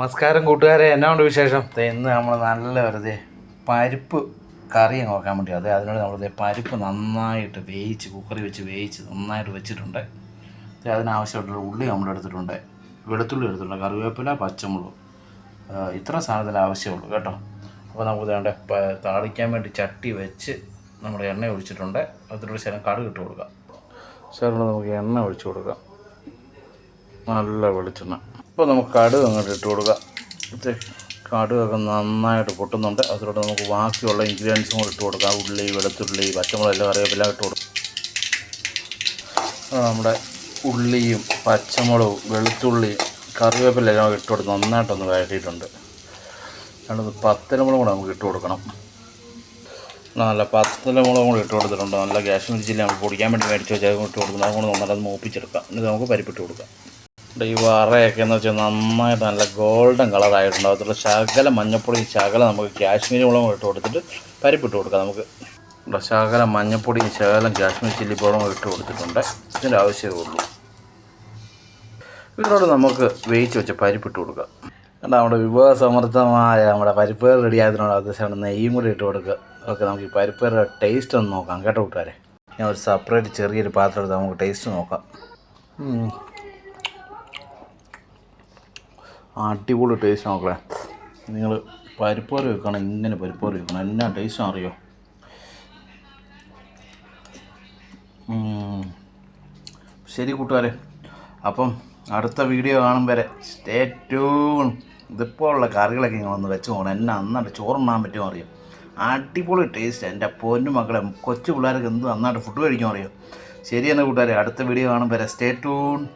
നമസ്കാരം കൂട്ടുകാരെ എന്നാ ഉണ്ട് വിശേഷം ഇന്ന് നമ്മൾ നല്ല വെറുതെ പരിപ്പ് കറി നോക്കാൻ വേണ്ടി അതെ അതിനോട് നമ്മൾ പരിപ്പ് നന്നായിട്ട് വേവിച്ച് കുക്കറി വെച്ച് വേവിച്ച് നന്നായിട്ട് വെച്ചിട്ടുണ്ട്. അതിനാവശ്യമായിട്ടുള്ള ഉള്ളി നമ്മൾ എടുത്തിട്ടുണ്ട് വെളുത്തുള്ളി എടുത്തിട്ടുണ്ട് കറിവേപ്പില പച്ചമുളക്. ഇത്ര സാധനത്തിൽ ആവശ്യമുള്ളൂ കേട്ടോ. അപ്പോൾ നമുക്ക് വേണ്ട താളിക്കാൻ വേണ്ടി ചട്ടി വെച്ച് നമ്മൾ എണ്ണ ഒഴിച്ചിട്ടുണ്ട്. അതിനോട് ശരം കടുക് ഇട്ട് കൊടുക്കാം. ശരം നമുക്ക് എണ്ണ ഒഴിച്ച് കൊടുക്കാം. നല്ല വെളിച്ചെണ്ണ. ഇപ്പോൾ നമുക്ക് കടുക് അങ്ങോട്ട് ഇട്ട് കൊടുക്കുക കടുകൊക്കെ നന്നായിട്ട് പൊട്ടുന്നുണ്ട്. അതിലൂടെ നമുക്ക് ബാക്കിയുള്ള ഇൻഗ്രീഡിയൻസും കൂടെ ഇട്ട് കൊടുക്കാം. ഉള്ളി വെളുത്തുള്ളി പച്ചമുളക് എല്ലാം കറിവേപ്പില ഇട്ട് കൊടുക്കും. നമ്മുടെ ഉള്ളിയും പച്ചമുളകും വെളുത്തുള്ളി കറിവേപ്പില എല്ലാം ഇട്ട് കൊടുത്ത് നന്നായിട്ടൊന്ന് വഴറ്റിയിട്ടുണ്ട്. രണ്ടത് പത്തലമുളകും കൂടെ നമുക്ക് ഇട്ട് കൊടുക്കണം. നല്ല പത്തലമുളകും കൂടെ ഇട്ട് കൊടുത്തിട്ടുണ്ട്. നല്ല കാശ്മീരി ചില്ലി നമുക്ക് പൊടിക്കാൻ വേണ്ടി മേടിച്ച് വെച്ചാൽ ഇട്ട് കൊടുക്കുന്നത് അതുകൊണ്ട് നന്നായിട്ട് മൂപ്പിച്ചെടുക്കാം. എന്നിട്ട് നമുക്ക് പരിപ്പിട്ട് കൊടുക്കാം. ഈ വറയൊക്കെ എന്ന് വെച്ചാൽ നന്നായിട്ട് നല്ല ഗോൾഡൻ കളറായിട്ടുണ്ട് അതിലുള്ള ശകല മഞ്ഞപ്പൊടി ശകല നമുക്ക് കാശ്മീരി മുളകും ഇട്ട് കൊടുത്തിട്ട് പരിപ്പിട്ട് കൊടുക്കാം നമുക്ക്. ഇവിടെ ശകല മഞ്ഞപ്പൊടി ശകലം കാശ്മീരി ചില്ലി പൗഡറും ഇട്ട് കൊടുത്തിട്ടുണ്ട്. ഇതിന്റെ ആവശ്യമേ ഉള്ളൂ. ഇതിനോട് നമുക്ക് വേവിച്ച് വെച്ച് പരിപ്പിട്ട് കൊടുക്കാം. കണ്ടാ നമ്മുടെ വിഭവസമൃദ്ധമായ നമ്മുടെ പരിപ്പ് റെഡി ആയതിനോട് അത്യാവശ്യം നെയ്യും കൂടി ഇട്ട് കൊടുക്കുക. ഓക്കെ നമുക്ക് ഈ പരിപ്പേരുടെ ടേസ്റ്റ് ഒന്ന് നോക്കാം. കേട്ടോ കൂട്ടുകാരെ? ഞാൻ ഒരു സെപ്പറേറ്റ് ചെറിയൊരു പാത്രം എടുത്ത് നമുക്ക് ടേസ്റ്റ് നോക്കാം. അടിപൊളി ടേസ്റ്റ് മക്കളെ. നിങ്ങൾ പരിപ്പോറ് വെക്കണം ഇങ്ങനെ പരിപ്പോറ് വെക്കണം? എന്നാ ടേസ്റ്റ് അറിയോ. ശരി കൂട്ടുകാരെ. അപ്പം അടുത്ത വീഡിയോ കാണും വരെ സ്റ്റേ ട്യൂൺ ഇതിപ്പോൾ ഉള്ള കറികളൊക്കെ ഇങ്ങനെ ഒന്ന് വെച്ച് പോകണം എന്നെ നന്നായിട്ട് ചോറുണ്ണാൻ പറ്റുമോ അറിയാം? അടിപൊളി ടേസ്റ്റ് എന്റെ പൊന്നു മക്കളെ കൊച്ചു പിള്ളേർക്ക് എന്ത് നന്നായിട്ട് ഫുഡ് കഴിക്കാൻ അറിയാം? ശരി എന്നെ കൂട്ടുകാരെ. അടുത്ത വീഡിയോ കാണും വരെ. Stay tune